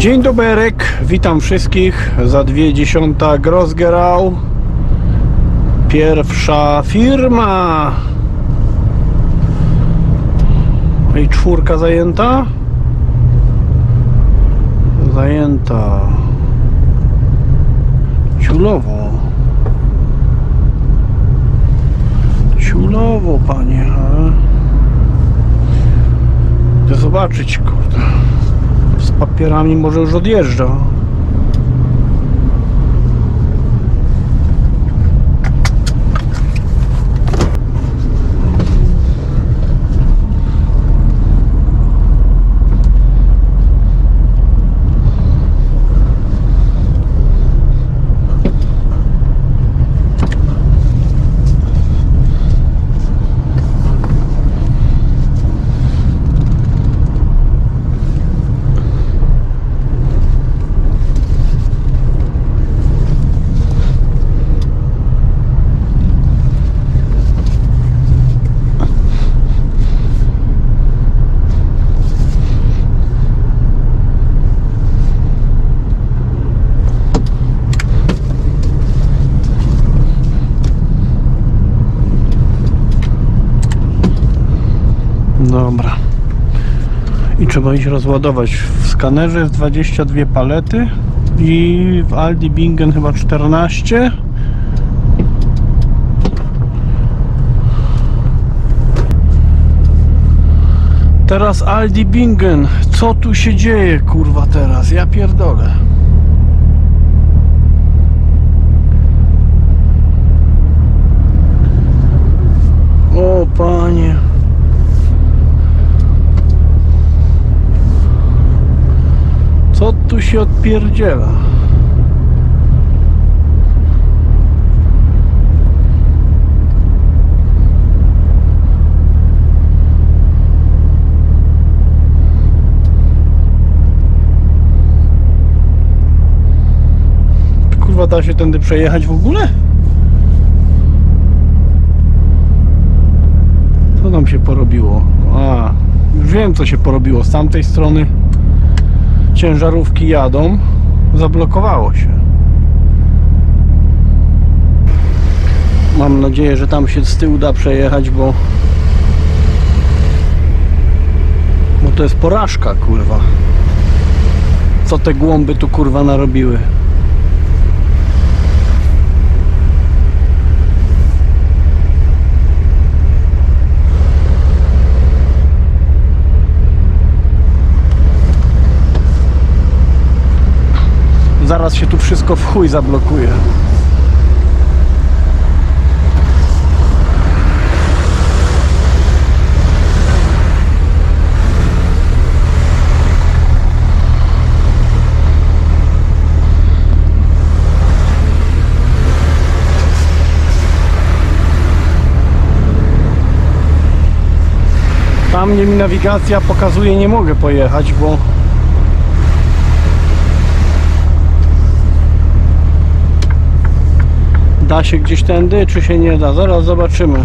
Dzień doberek, witam wszystkich. Za dwie dziesiąta Grossgerau Pierwsza firma. I czwórka zajęta? Zajęta. Ciulowo. Ciulowo panie zobaczyć z papierami może już odjeżdża. Dobra. I trzeba iść rozładować. W skanerze jest 22 palety i w Aldi Bingen chyba 14. Teraz Aldi Bingen. Co tu się dzieje, kurwa, teraz? Ja pierdolę. O, panie. Co tu się odpierdziela? Kurwa, da się tędy przejechać w ogóle? Co nam się porobiło? A, już wiem co się porobiło z tamtej strony ciężarówki jadą, zablokowało się. Mam nadzieję, że tam się z tyłu da przejechać, bo bo to jest porażka, kurwa. Co te głąby tu kurwa narobiły? Zaraz się tu wszystko w chuj zablokuje. Tam mnie mi nawigacja pokazuje, nie mogę pojechać, bo Da się gdzieś tędy, czy się nie da? Zaraz zobaczymy.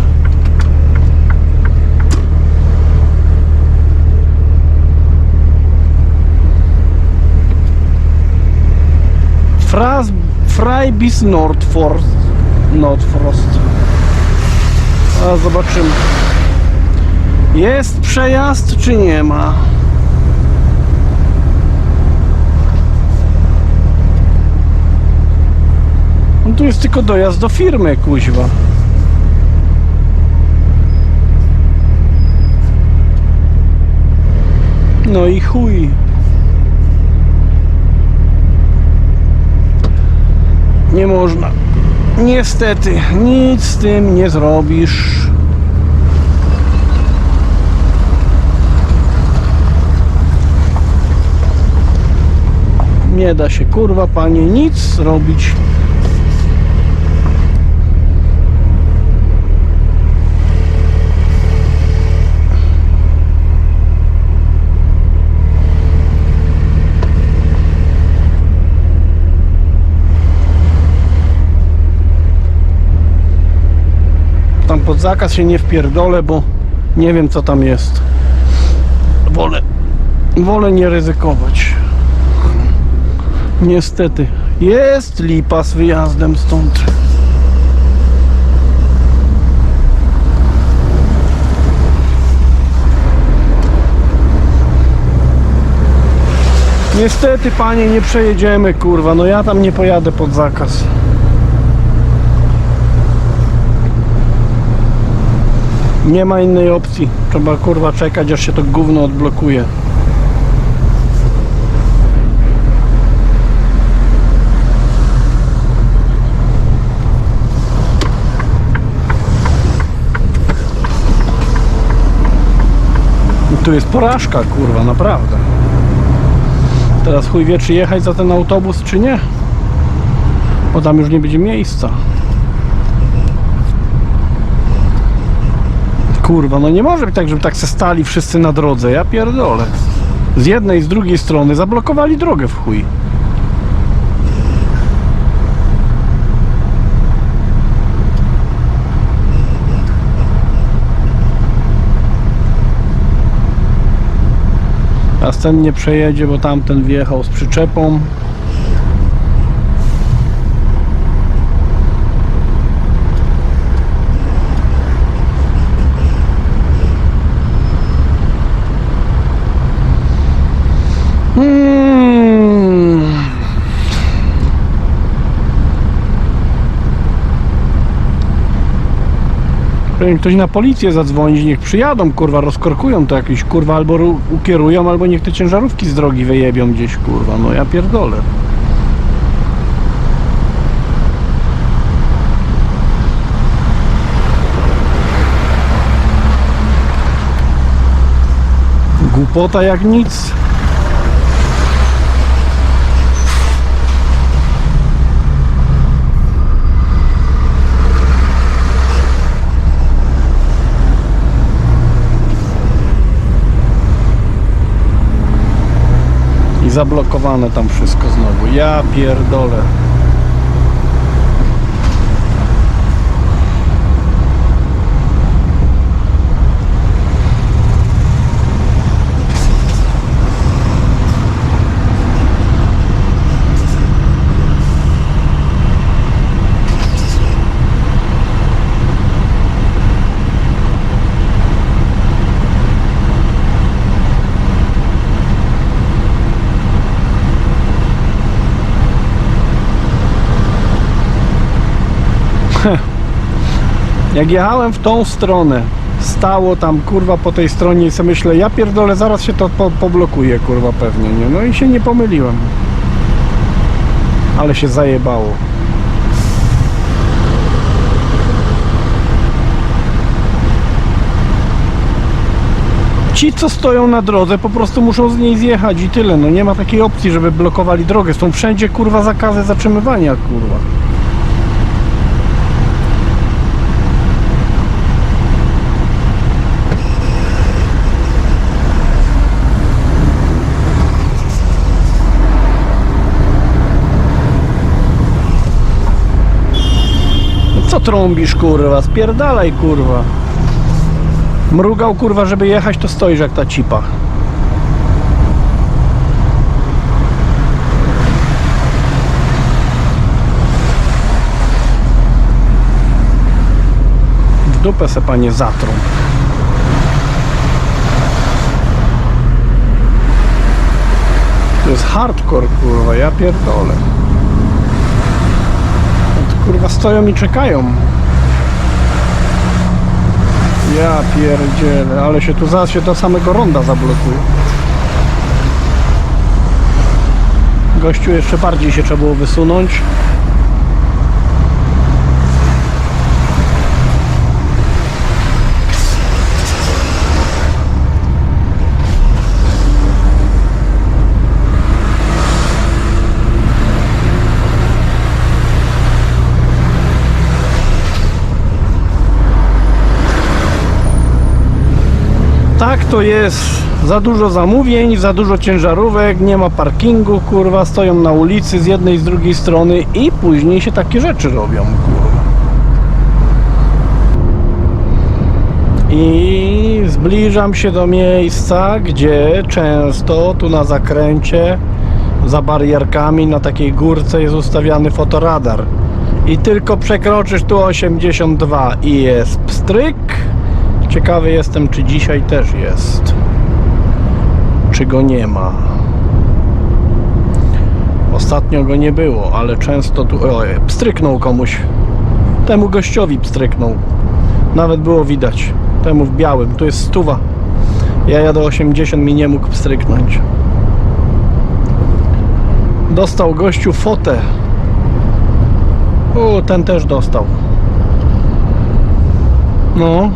Fras, Freibis Nordforst. Nordfrost. A zobaczymy. Jest przejazd, czy nie ma? No tu jest tylko dojazd do firmy, kuźwa. No i chuj. Nie można. Niestety, nic z tym nie zrobisz. Nie da się, kurwa, panie, nic zrobić. Pod zakaz się nie wpierdolę, bo nie wiem co tam jest. Wolę, wolę nie ryzykować. Niestety. Jest lipa z wyjazdem stąd. Niestety, panie, nie przejedziemy, kurwa. No ja tam nie pojadę pod zakaz. Nie ma innej opcji. Trzeba, kurwa, czekać, aż się to gówno odblokuje. Tu jest porażka, kurwa, naprawdę. Teraz chuj wie, czy jechać za ten autobus, czy nie. Bo tam już nie będzie miejsca. Kurwa, no nie może być tak, żeby tak se stali wszyscy na drodze. Ja pierdolę. Z jednej, z drugiej strony zablokowali drogę w chuj. A ten nie przejedzie, bo tamten wjechał z przyczepą. Powinien ktoś na policję zadzwonić, niech przyjadą, kurwa, rozkorkują to jakieś, kurwa, albo ru- ukierują, albo niech te ciężarówki z drogi wyjebią gdzieś, kurwa, no ja pierdolę. Głupota jak nic. Zablokowane tam wszystko znowu. Ja pierdolę. Jak jechałem w tą stronę, stało tam kurwa po tej stronie i sobie myślę, ja pierdolę, zaraz się to po, poblokuje kurwa pewnie, nie? No i się nie pomyliłem. Ale się zajebało. Ci, co stoją na drodze, po prostu muszą z niej zjechać i tyle. No nie ma takiej opcji, żeby blokowali drogę. Są wszędzie kurwa zakazy zatrzymywania, kurwa. Trąbisz, kurwa? Spierdalaj, kurwa. Mrugał, kurwa, żeby jechać, to stoisz jak ta cipa. W dupę se panie zatrą. To jest hardcore, kurwa, ja pierdolę. Kurwa stoją i czekają. Ja pierdzielę, ale się tu zaraz się do samego ronda zablokuje. Gościu jeszcze bardziej się trzeba było wysunąć. To jest. Za dużo zamówień, za dużo ciężarówek, nie ma parkingu, kurwa, stoją na ulicy z jednej i z drugiej strony i później się takie rzeczy robią, kurwa. I zbliżam się do miejsca, gdzie często tu na zakręcie za barierkami na takiej górce jest ustawiany fotoradar. I tylko przekroczysz tu 82 i jest pstryk. Ciekawy jestem, czy dzisiaj też jest. Czy go nie ma. Ostatnio go nie było, ale często tu. Oj, pstryknął komuś. Temu gościowi pstryknął. Nawet było widać. Temu w białym. Tu jest stuwa. Ja jadę 80, mi nie mógł pstryknąć. Dostał gościu fotę. O, ten też dostał. No.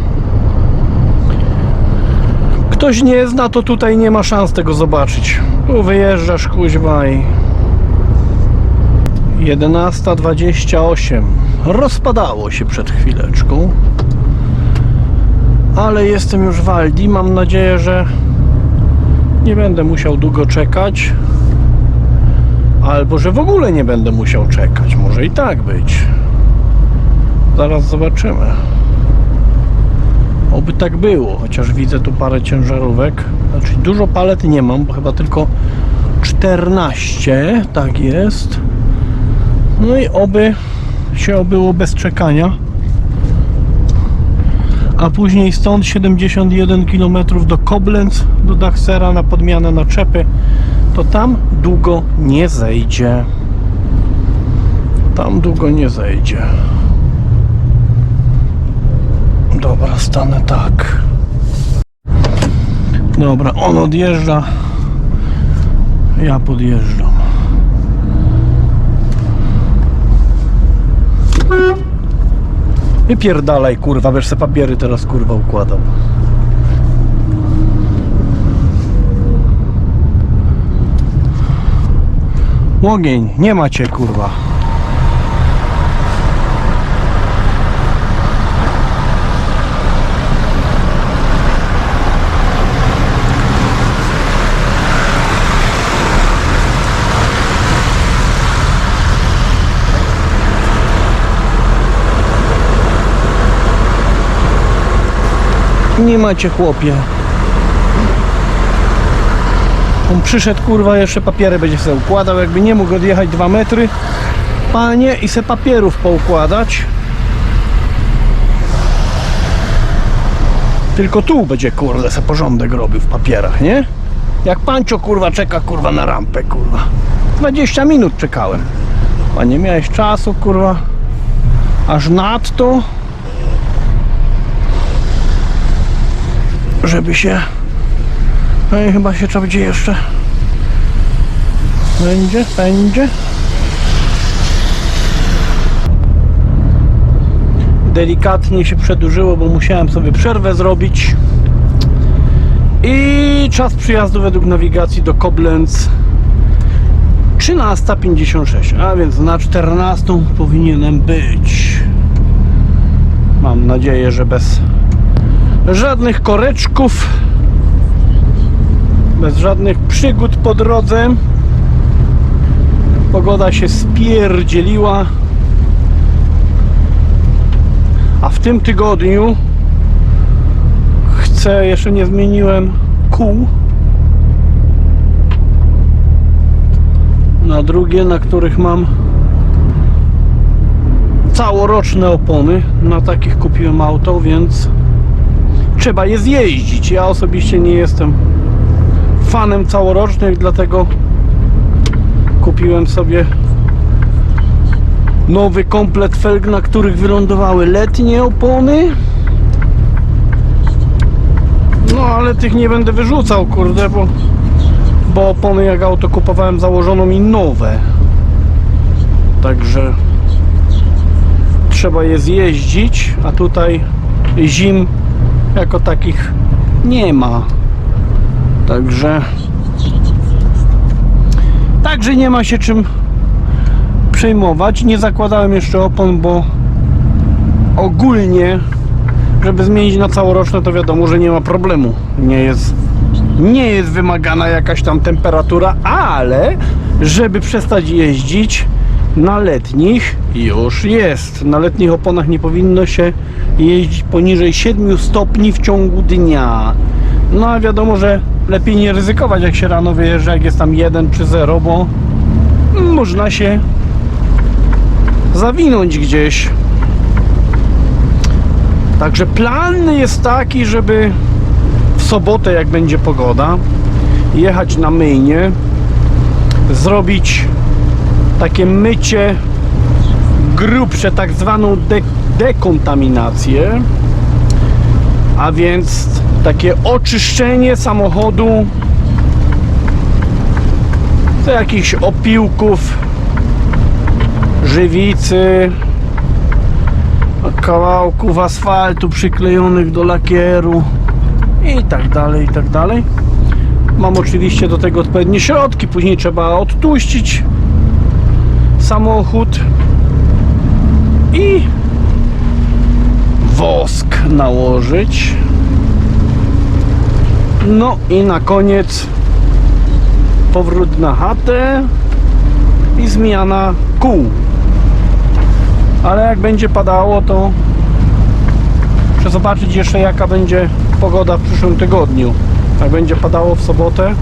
Ktoś nie zna, to tutaj nie ma szans tego zobaczyć. Tu wyjeżdżasz kuźwa i... 11.28 Rozpadało się przed chwileczką Ale jestem już w Aldi. Mam nadzieję, że Nie będę musiał długo czekać Albo, że w ogóle nie będę musiał czekać. Może i tak być. Zaraz zobaczymy Oby tak było Chociaż widzę tu parę ciężarówek Znaczy dużo palet nie mam Bo chyba tylko 14 Tak jest no i oby się obyło bez czekania. A później stąd 71 km do Koblenz, do Dachsera na podmianę naczepy, to tam długo nie zejdzie. Tam długo nie zejdzie. Dobra, stanę tak. Dobra, on odjeżdża. Ja podjeżdżam. Wypierdalaj kurwa, wiesz se papiery teraz kurwa układam. Łogień, nie macie kurwa. Nie macie chłopie. On przyszedł kurwa, jeszcze papiery będzie sobie układał, jakby nie mógł odjechać 2 metry. Panie i se papierów poukładać. Tylko tu będzie kurde se porządek robił w papierach, nie? Jak pancio kurwa czeka kurwa na rampę kurwa. 20 minut czekałem. A nie miałeś czasu kurwa. Aż nadto. Żeby się no i chyba się trzeba będzie jeszcze? Będzie, będzie. Delikatnie się przedłużyło, bo musiałem sobie przerwę zrobić. I czas przyjazdu według nawigacji do Koblenz. 13.56, a więc na 14 powinienem być. Mam nadzieję, że bez żadnych koreczków bez żadnych przygód po drodze. Pogoda się spierdzieliła. A w tym tygodniu chcę, jeszcze nie zmieniłem kół. Na drugie, na których mam całoroczne opony. Na takich kupiłem auto, więc trzeba je zjeździć. Ja osobiście nie jestem fanem całorocznych, dlatego kupiłem sobie nowy komplet felg, na których wylądowały letnie opony. No ale tych nie będę wyrzucał, kurde, bo, bo opony jak auto kupowałem założono mi nowe. Także trzeba je zjeździć, a tutaj zim jako takich nie ma. Także Także nie ma się czym przejmować. Nie zakładałem jeszcze opon, bo ogólnie żeby zmienić na całoroczne to wiadomo, że nie ma problemu. Nie jest nie jest wymagana jakaś tam temperatura, ale żeby przestać jeździć na letnich już jest. Na letnich oponach nie powinno się jeździć poniżej 7 stopni w ciągu dnia. No a wiadomo, że lepiej nie ryzykować jak się rano wyjeżdża, jak jest tam 1 czy 0, bo można się zawinąć gdzieś. Także plan jest taki, żeby w sobotę, jak będzie pogoda, jechać na myjnie, zrobić takie mycie grubsze, tak zwaną de dekontaminację, a więc takie oczyszczenie samochodu z jakichś opiłków, żywicy, kawałków asfaltu przyklejonych do lakieru i tak dalej, i tak dalej. Mam oczywiście do tego odpowiednie środki, później trzeba odtłuścić samochód i wosk nałożyć. No i na koniec powrót na chatę i zmiana kół. Ale jak będzie padało, to muszę zobaczyć jeszcze jaka będzie pogoda w przyszłym tygodniu. Jak będzie padało w sobotę,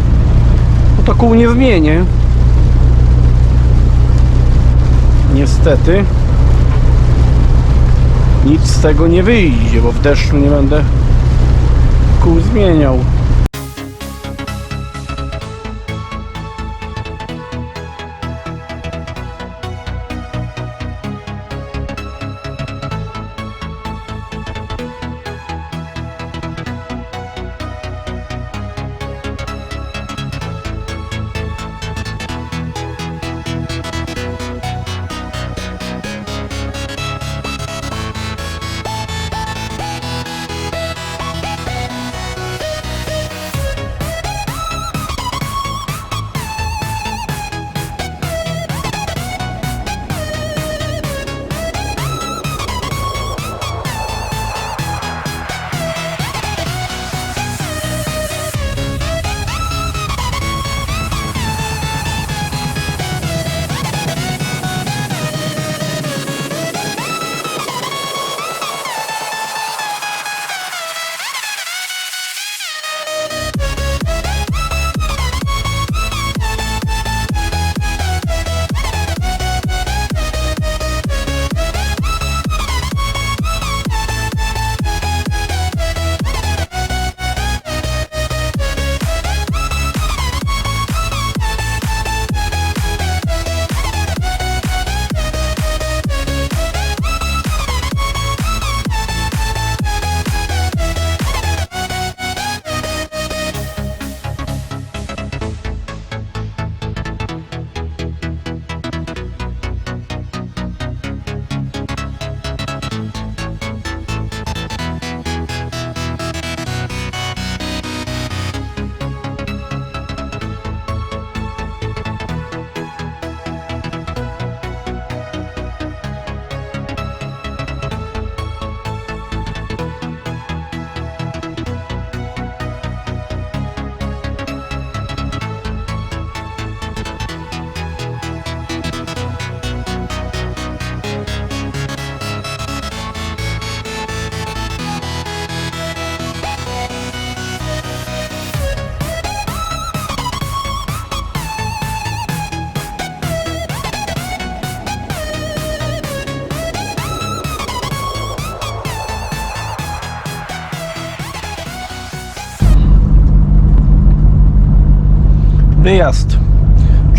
no to kół nie zmienię. Niestety nic z tego nie wyjdzie, bo w deszczu nie będę kół zmieniał.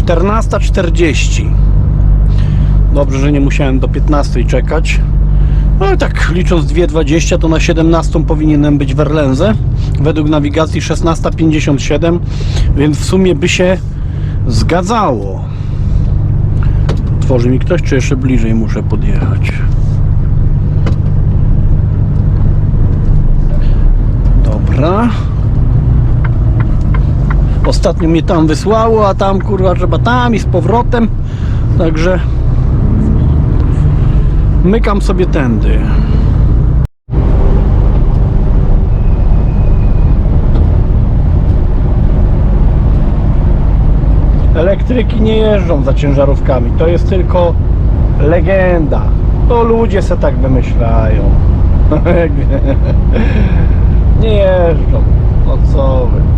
14.40 Dobrze, że nie musiałem do 15 czekać. No ale tak licząc 2.20 to na 17 powinienem być w Erlenze Według nawigacji 16.57 Więc w sumie by się zgadzało. Tworzy mi ktoś, czy jeszcze bliżej muszę podjechać? Dobra Ostatnio mnie tam wysłało, a tam kurwa trzeba tam i z powrotem. Także mykam sobie tędy. Elektryki nie jeżdżą za ciężarówkami. To jest tylko legenda. To ludzie se tak wymyślają. nie jeżdżą. No co wy.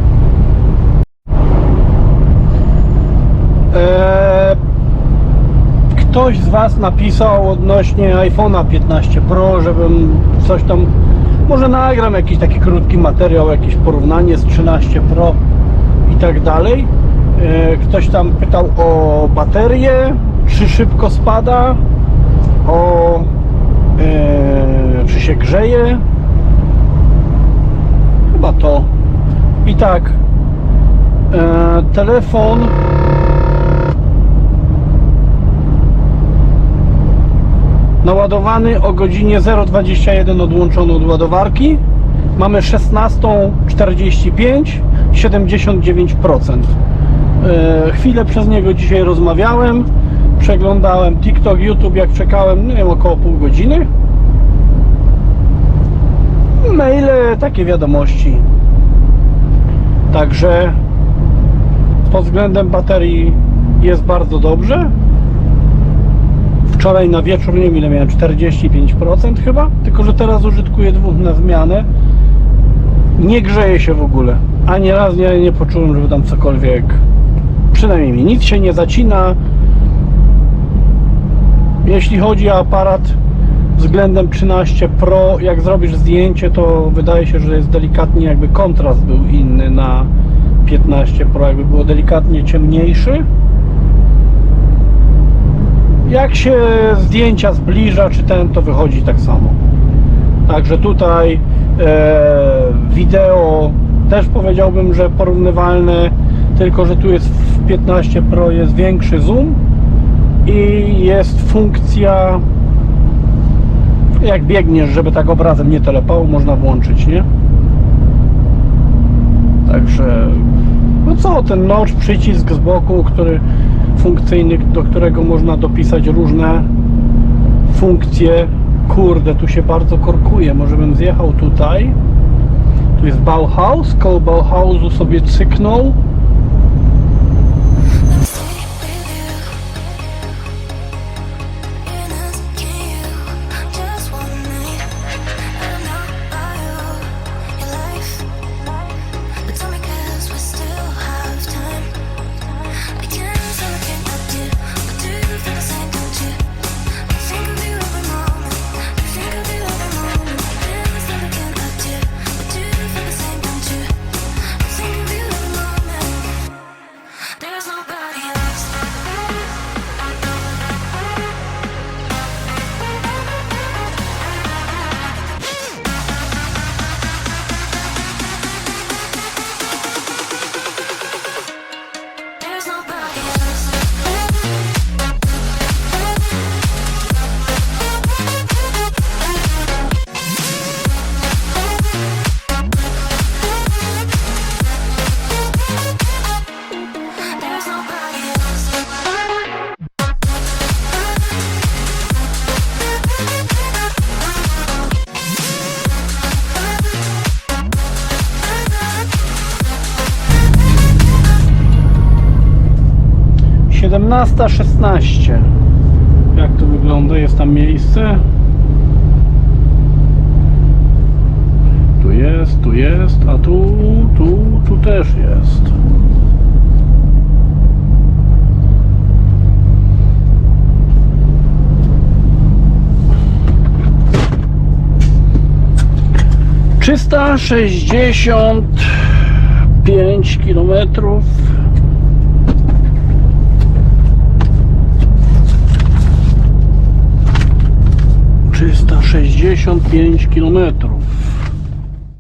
Ktoś z Was napisał odnośnie iPhone'a 15 Pro, żebym coś tam. Może nagram jakiś taki krótki materiał, jakieś porównanie z 13 Pro i tak dalej. Eee, ktoś tam pytał o baterię, czy szybko spada, o eee, czy się grzeje. Chyba to. I tak, telefon naładowany o godzinie 0,21 odłączony od ładowarki. Mamy 16.45, 79%. E, chwilę przez niego dzisiaj rozmawiałem, przeglądałem TikTok, YouTube, jak czekałem, nie wiem, około pół godziny. Maile, takie wiadomości. Także pod względem baterii jest bardzo dobrze. Wczoraj na wieczór, nie wiem ile miałem, 45% chyba, tylko że teraz użytkuję dwóch na zmianę. Nie grzeje się w ogóle. Ani raz nie, nie poczułem, żeby tam cokolwiek, przynajmniej mi, nic się nie zacina. Jeśli chodzi o aparat względem 13 Pro, jak zrobisz zdjęcie, to wydaje się, że jest delikatnie jakby kontrast był inny na 15 Pro, jakby było delikatnie ciemniejszy jak się zdjęcia zbliża, czy ten, to wychodzi tak samo. Także tutaj e, wideo też powiedziałbym, że porównywalne, tylko że tu jest w 15 Pro jest większy zoom i jest funkcja jak biegniesz, żeby tak obrazem nie telepało, można włączyć, nie? Także no co, ten notch, przycisk z boku, który funkcyjny, do którego można dopisać różne funkcje. Kurde, tu się bardzo korkuje. Może bym zjechał tutaj. Tu jest Bauhaus. Koło Bauhausu sobie cyknął. 17.16 Jak to wygląda? Jest tam miejsce? Tu jest, tu jest, a tu, tu, tu też jest Trzysta sześćdziesiąt pięć kilometrów Trzysta sześćdziesiąt pięć kilometrów.